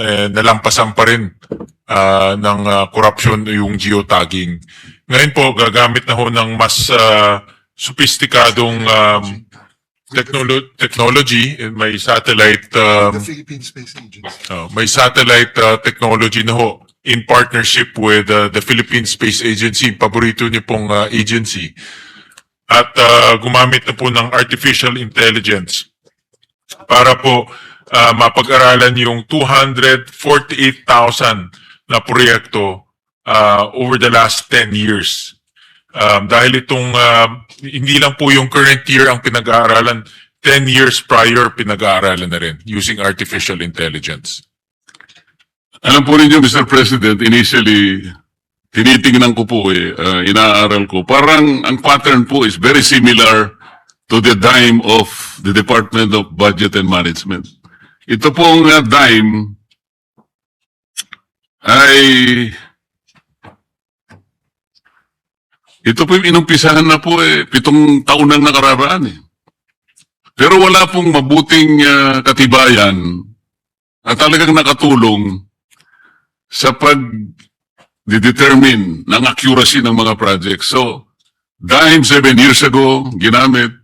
eh, nalampasan pa rin ah, ng ah, corruption yung geotagging. Ngayon po, gagamit na ho ng mas ah, sophisticadong um, technolo- technology. May satellite um, The Philippine Space Agency. Uh, may satellite uh, technology na ho in partnership with uh, the Philippine Space Agency, paborito niyo pong uh, agency. At uh, gumamit na po ng artificial intelligence para po uh, mapag-aralan yung 248,000 na proyekto uh, over the last 10 years. Um, dahil itong, uh, hindi lang po yung current year ang pinag-aaralan, 10 years prior pinag-aaralan na rin using artificial intelligence. Alam po ninyo, Mr. President, initially, tinitingnan ko po eh, uh, inaaral ko. Parang ang pattern po is very similar to the dime of the Department of Budget and Management. Ito pong uh, dime ay ito po yung inumpisahan na po eh, pitong taon nang nakararaan eh. Pero wala pong mabuting uh, katibayan at talagang nakatulong sa pag determine ng accuracy ng mga projects. So, dahil seven years ago, ginamit,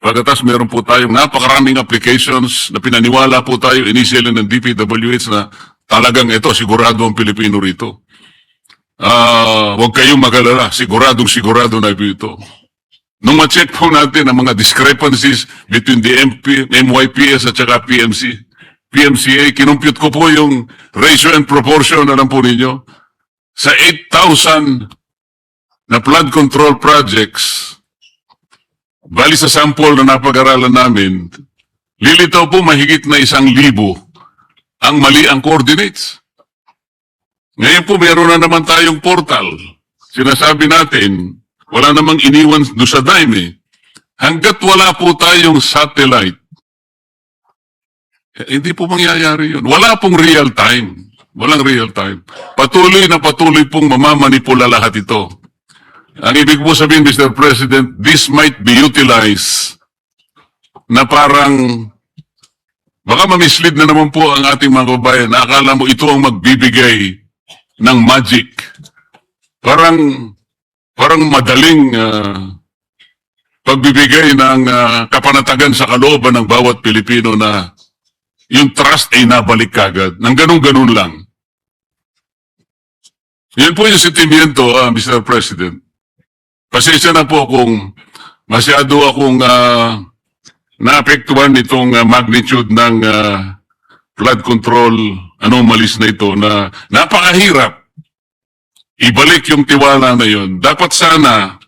pagkatas meron po tayong napakaraming applications na pinaniwala po tayo initially ng DPWH na talagang ito, sigurado ang Pilipino rito. Ah, huwag kayong magalala, siguradong sigurado na ito. Nung ma-check po natin ang mga discrepancies between the MP, MYPS at saka PMC, PMCA, kinumpute ko po yung ratio and proportion, alam po ninyo, sa 8,000 na flood control projects, bali sa sample na napag-aralan namin, lilitaw po mahigit na isang libo ang mali ang coordinates. Ngayon po meron na naman tayong portal. Sinasabi natin, wala namang iniwan do sa dime eh. Hanggat wala po tayong satellite, eh, hindi po mangyayari yun. Wala pong real time. Walang real time. Patuloy na patuloy pong mamamanipula lahat ito. Ang ibig po sabihin, Mr. President, this might be utilized na parang baka mamislead na naman po ang ating mga kababayan na akala mo ito ang magbibigay ng magic. Parang parang madaling ah, pagbibigay ng ah, kapanatagan sa kalooban ng bawat Pilipino na yung trust ay nabalik kagad. Nang ganun-ganun lang. Yan po yung sentimiento, ah, Mr. President. Pasensya na po kung masyado akong ah, naapektuhan itong ah, magnitude ng ah, flood control anomalies na ito na napakahirap ibalik yung tiwala na yun. Dapat sana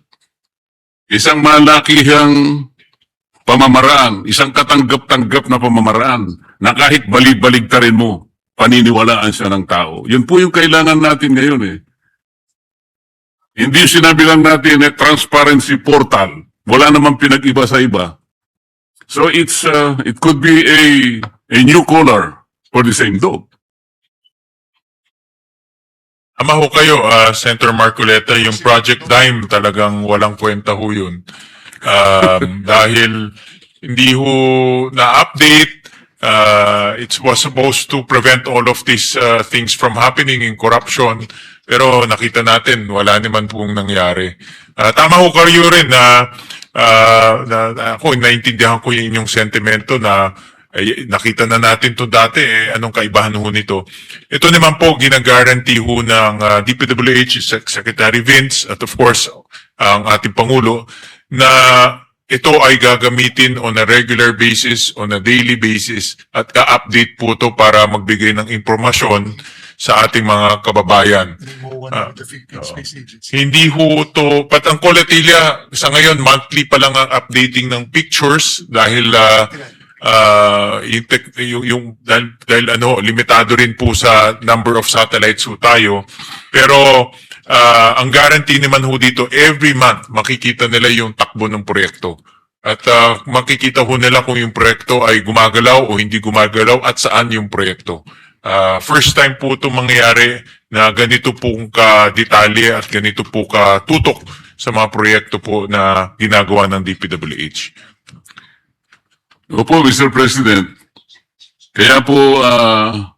isang malakihang pamamaraan, isang katanggap-tanggap na pamamaraan na kahit balig-baligtarin mo, paniniwalaan siya ng tao. Yun po yung kailangan natin ngayon eh. Hindi sinabi lang natin eh, transparency portal. Wala namang pinag-iba sa iba. So it's uh, it could be a a new color for the same dog. Ama ho kayo, ah, Senator Marcoleta, yung Project Dime talagang walang kwenta ho yun. Um, dahil hindi ho na-update, uh, it was supposed to prevent all of these uh, things from happening in corruption. Pero nakita natin, wala naman pong nangyari. Ah, tama ho kayo rin na, ah, na, na ako, naintindihan ko yung inyong sentimento na ay, nakita na natin to dati, eh, anong kaibahan ho nito. Ito naman po, ginagaranti ho ng ah, DPWH, Sec- Secretary Vince, at of course, ang ating Pangulo, na ito ay gagamitin on a regular basis, on a daily basis, at ka-update po to para magbigay ng impormasyon sa ating mga kababayan. Agency. Hindi ho to, pat ang Colatilia, sa ngayon, monthly pa lang ang updating ng pictures dahil ah, ah, yung, tech- yung, yung dahil, dahil ano, limitado rin po sa number of satellites ho tayo. Pero ah, ang guarantee naman ho dito, every month makikita nila yung takbo ng proyekto. At ah, makikita ho nila kung yung proyekto ay gumagalaw o hindi gumagalaw at saan yung proyekto. Ah, first time po ito mangyayari na ganito pong ka-detalye at ganito po ka-tutok sa mga proyekto po na ginagawa ng DPWH. Opo, Mr. President. Kaya po, ah,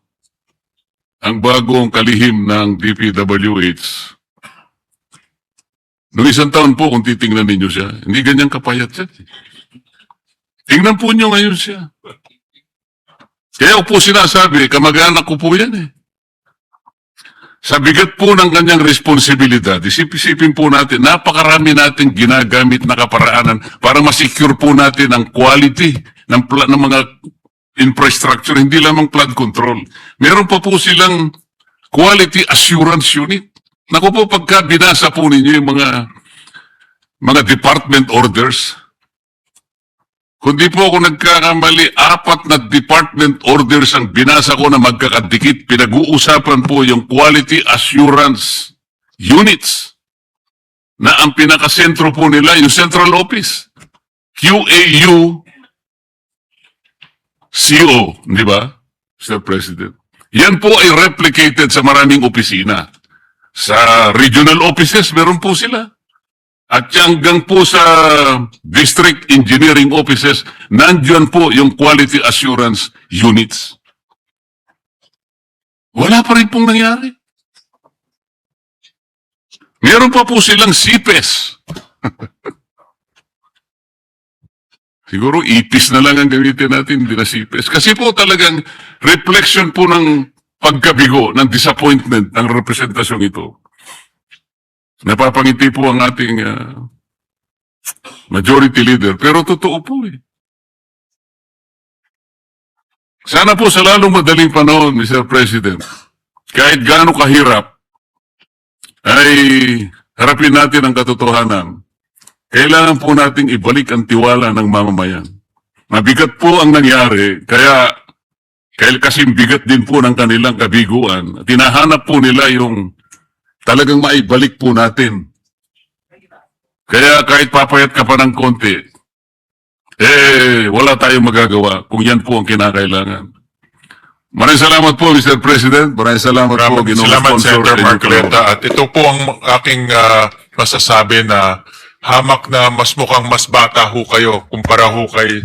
ang bagong kalihim ng DPWH, noong isang taon po, kung titingnan ninyo siya, hindi ganyan kapayat siya. Tingnan po nyo ngayon siya. Kaya po sinasabi, kamag-anak ko po yan eh. Sa bigat po ng kanyang responsibilidad, isip-isipin po natin, napakarami natin ginagamit na kaparaanan para masecure po natin ang quality ng, ng mga infrastructure, hindi lamang flood control. Meron pa po silang quality assurance unit. Naku po, pagka binasa po ninyo yung mga mga department orders, kundi po ako nagkakamali, apat na department orders ang binasa ko na magkakadikit. Pinag-uusapan po yung quality assurance units na ang pinakasentro po nila, yung central office. QAU CO, di ba, Mr. President? Yan po ay replicated sa maraming opisina. Sa regional offices, meron po sila. At hanggang po sa district engineering offices, nandiyan po yung quality assurance units. Wala pa rin pong nangyari. Meron pa po silang CPES. Siguro ipis na lang ang gamitin natin, hindi na CPES. Kasi po talagang reflection po ng pagkabigo, ng disappointment ng representasyong ito. Napapangiti po ang ating ah, majority leader. Pero totoo po eh. Sana po sa lalong madaling panahon, Mr. President, kahit gaano kahirap, ay harapin natin ang katotohanan. Kailangan po nating ibalik ang tiwala ng mamamayan. Mabigat po ang nangyari, kaya kaya kasing bigat din po ng kanilang kabiguan. Tinahanap po nila yung talagang maibalik po natin. Kaya kahit papayat ka pa ng konti, eh, wala tayong magagawa kung yan po ang kinakailangan. Maraming salamat po, Mr. President. Maraming salamat po, Maraming Ginoong salamat. Senator Marcoleta. At ito po ang aking ah, masasabi na hamak na mas mukhang mas bata ho kayo kumpara ho kay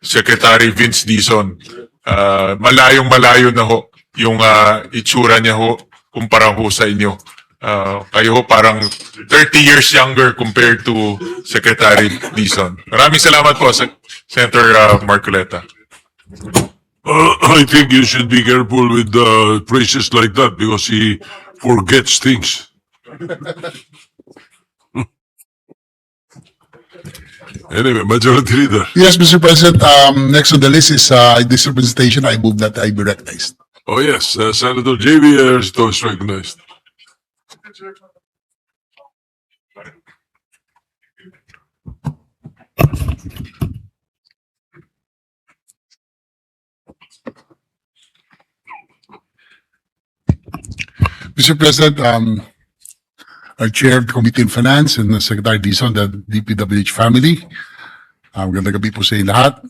Secretary Vince Dizon. Ah, malayong malayo na ho yung ah, itsura niya ho kumpara ho sa inyo. Ah, kayo ho parang 30 years younger compared to Secretary Dizon. Maraming salamat po, Sec- Senator ah, Marcoleta. Uh, I think you should be careful with uh, phrases like that because he forgets things. Anyway, Majority Leader. Yes, Mr. President, um, next on the list is, uh, this representation, I move that I be recognized. Oh yes, uh, Senator J.B. Ersto is recognized. Mr. President, um, our Chair of the Committee on Finance and Secretary Dizon, the DPWH family, um, ganda gabi po sa inyo lahat.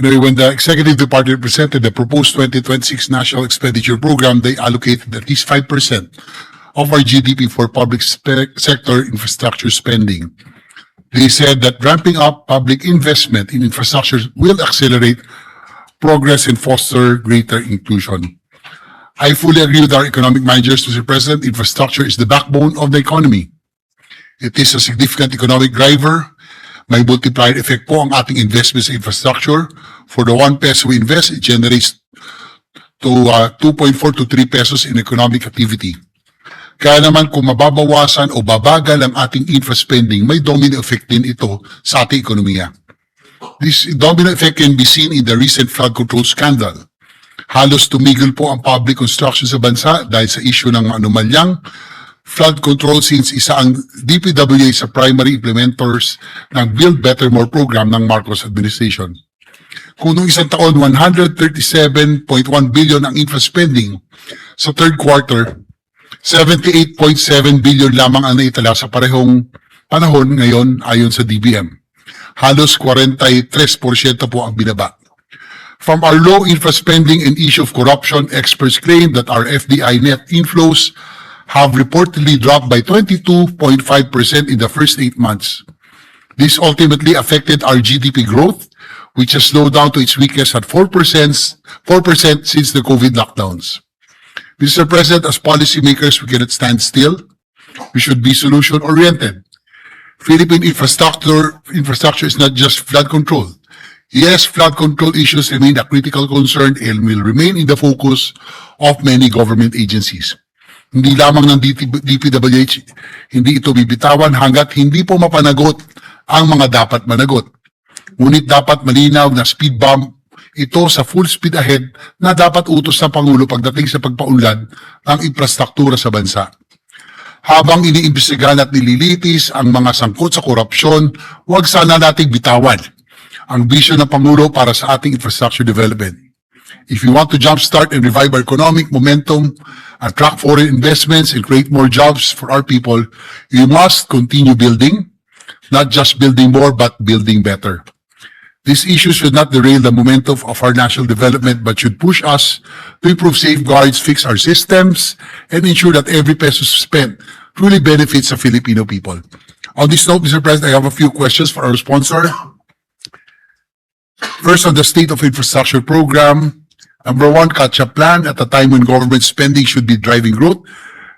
Anyway, when the Executive Department presented the proposed 2026 National Expenditure Program, they allocated at least 5% of our GDP for public sector infrastructure spending. They said that ramping up public investment in infrastructure will accelerate progress and foster greater inclusion. I fully agree with our economic managers, Mr. President. Infrastructure is the backbone of the economy. It is a significant economic driver. May multiplier effect po ang ating investments sa infrastructure. For the one peso we invest, it generates to uh, 2.4 to 3 pesos in economic activity. Kaya naman kung mababawasan o babagal ang ating infra spending, may domino effect din ito sa ating ekonomiya. This domino effect can be seen in the recent flood control scandal halos tumigil po ang public construction sa bansa dahil sa issue ng anomalyang flood control since isa ang DPWA sa primary implementers ng Build Better More program ng Marcos administration. Kung noong isang taon, 137.1 billion ang infra spending sa third quarter, 78.7 billion lamang ang naitala sa parehong panahon ngayon ayon sa DBM. Halos 43% po ang binaba. From our low infra spending and issue of corruption, experts claim that our FDI net inflows have reportedly dropped by 22.5% in the first eight months. This ultimately affected our GDP growth, which has slowed down to its weakest at 4%, 4% since the COVID lockdowns. Mr. President, as policymakers, we cannot stand still. We should be solution-oriented. Philippine infrastructure, infrastructure is not just flood control. Yes, flood control issues remain a critical concern and will remain in the focus of many government agencies. Hindi lamang ng DPWH, hindi ito bibitawan hanggat hindi po mapanagot ang mga dapat managot. Ngunit dapat malinaw na speed bump ito sa full speed ahead na dapat utos ng Pangulo pagdating sa pagpaunlad ng infrastruktura sa bansa. Habang iniimbestigahan at nililitis ang mga sangkot sa korupsyon, huwag sana nating bitawan ang vision ng Pangulo para sa ating infrastructure development. If we want to jumpstart and revive our economic momentum, attract foreign investments, and create more jobs for our people, we must continue building, not just building more, but building better. These issues should not derail the momentum of our national development, but should push us to improve safeguards, fix our systems, and ensure that every peso spent truly benefits the Filipino people. On this note, Mr. President, I have a few questions for our sponsor. First, on the State of Infrastructure Program, number one, catch-up plan at a time when government spending should be driving growth.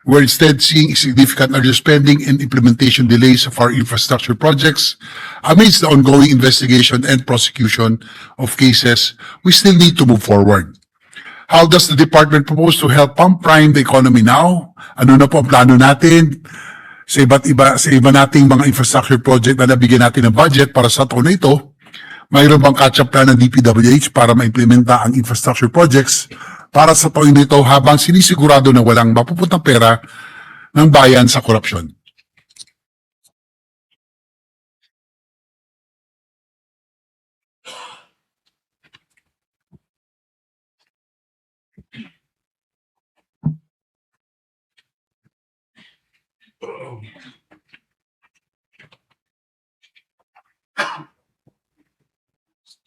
We're instead seeing significant underspending and implementation delays of our infrastructure projects. Amidst the ongoing investigation and prosecution of cases, we still need to move forward. How does the department propose to help pump prime the economy now? Ano na po ang plano natin sa iba't iba, sa iba nating mga infrastructure project na nabigyan natin ng budget para sa taon na ito? Mayroon bang catch-up plan ng DPWH para maimplementa ang infrastructure projects para sa taon nito habang sinisigurado na walang mapupuntang pera ng bayan sa korupsyon?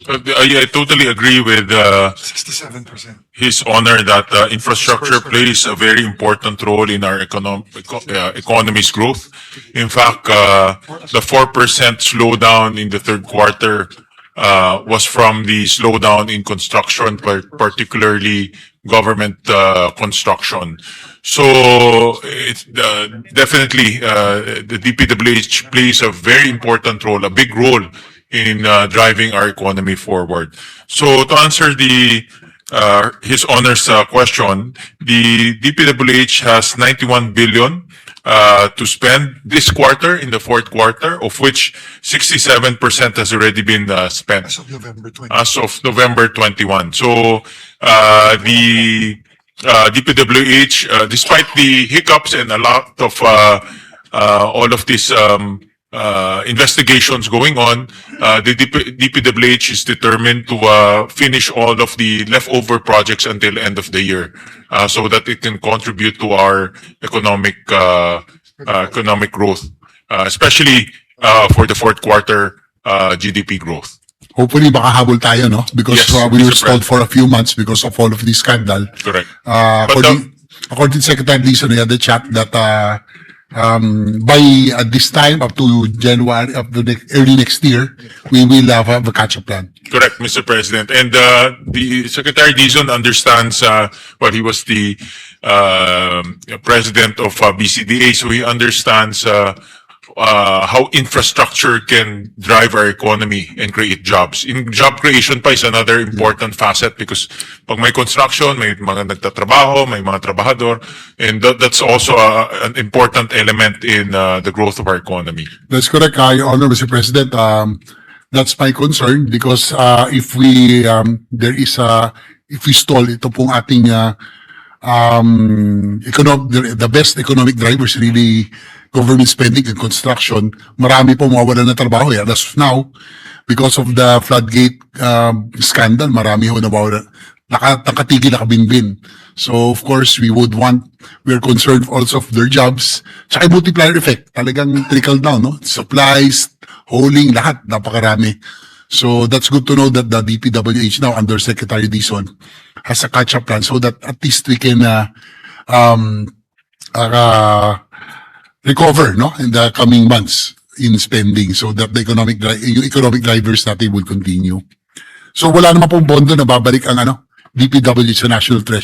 Uh, I, I totally agree with, uh, Sixty-seven percent. his honor that uh, infrastructure plays a very important role in our econom- eco- uh, economy's growth. In fact, uh, the four percent slowdown in the third quarter uh, was from the slowdown in construction, par- particularly government uh, construction. So it's uh, definitely uh, the DPWH plays a very important role, a big role in uh, driving our economy forward. So to answer the uh, his honors uh, question, the DPWH has 91 billion uh, to spend this quarter in the fourth quarter, of which 67% has already been uh, spent As of November twenty. as of November 21. So, uh, the, uh, DPWH, uh, despite the hiccups and a lot of, uh, uh, all of these, um, uh, investigations going on, uh, the DP, DPWH is determined to, uh, finish all of the leftover projects until end of the year, uh, so that it can contribute to our economic, uh, uh, economic growth, uh, especially, uh, for the fourth quarter, uh, GDP growth. Hopefully, makahabol tayo, no? Because Yes, uh, we were Mr. stalled for a few months because of all of this scandal. Correct. Uh, But, according, according to Secretary Lisa, we had the chat that uh, um, by uh, this time up to January, up to the early next year, we will have a catch-up plan. Correct, Mr. President. And uh, the Secretary Dizon understands, uh, well, he was the um, president of uh, BCDA, so he understands uh, uh, how infrastructure can drive our economy and create jobs. In job creation pa is another important facet because pag may construction, may mga nagtatrabaho, may mga trabahador, and that, that's also uh, an important element in uh, the growth of our economy. That's correct, uh, Your Honor, Mr. President. Um, that's my concern because uh, if we, um, there is a, if we stall ito pong ating uh, um, economic, the, the best economic drivers really government spending and construction, marami po mawawala na trabaho. Eh. As of now, because of the floodgate um, scandal, marami ho nawawala, naka, nakatigil, nakabinbin. So, of course, we would want, we're concerned also of their jobs. Tsaka multiplier effect, talagang trickle down, no? Supplies, hauling, lahat, napakarami. So, that's good to know that the DPWH now, under Secretary Dizon, has a catch-up plan so that at least we can, uh, um, uh, recover, no? In the coming months in spending so that the economic, yung economic drivers natin will continue. So, wala naman pong bondo na babalik ang ano, DPWH sa National Treasury.